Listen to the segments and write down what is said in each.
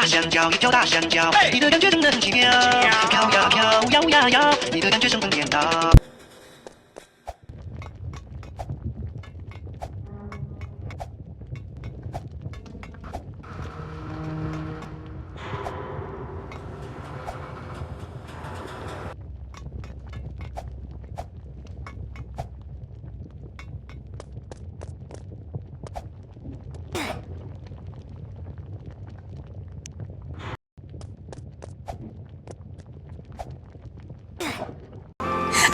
大香蕉，一条大香蕉，你的感觉真的很奇妙，飘呀飘，摇呀摇，你的感觉神魂颠倒。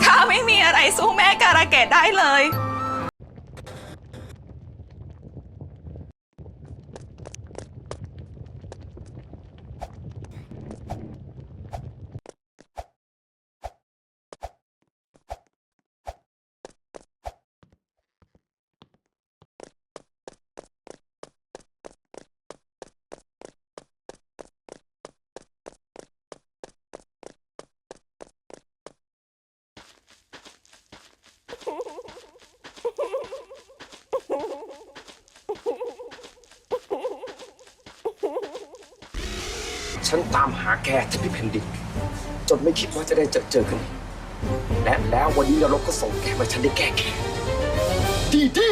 ข้าไม่มีอะไรสู้แม่การะเกดได้เลย ฉันตามหาแกที่พิแผ่นดินจนไม่คิดว่าจะได้เจอเจอกันอีกและแล้ววันนี้นรกก็ส่งแกมาฉันได้แก้แค้นดีดี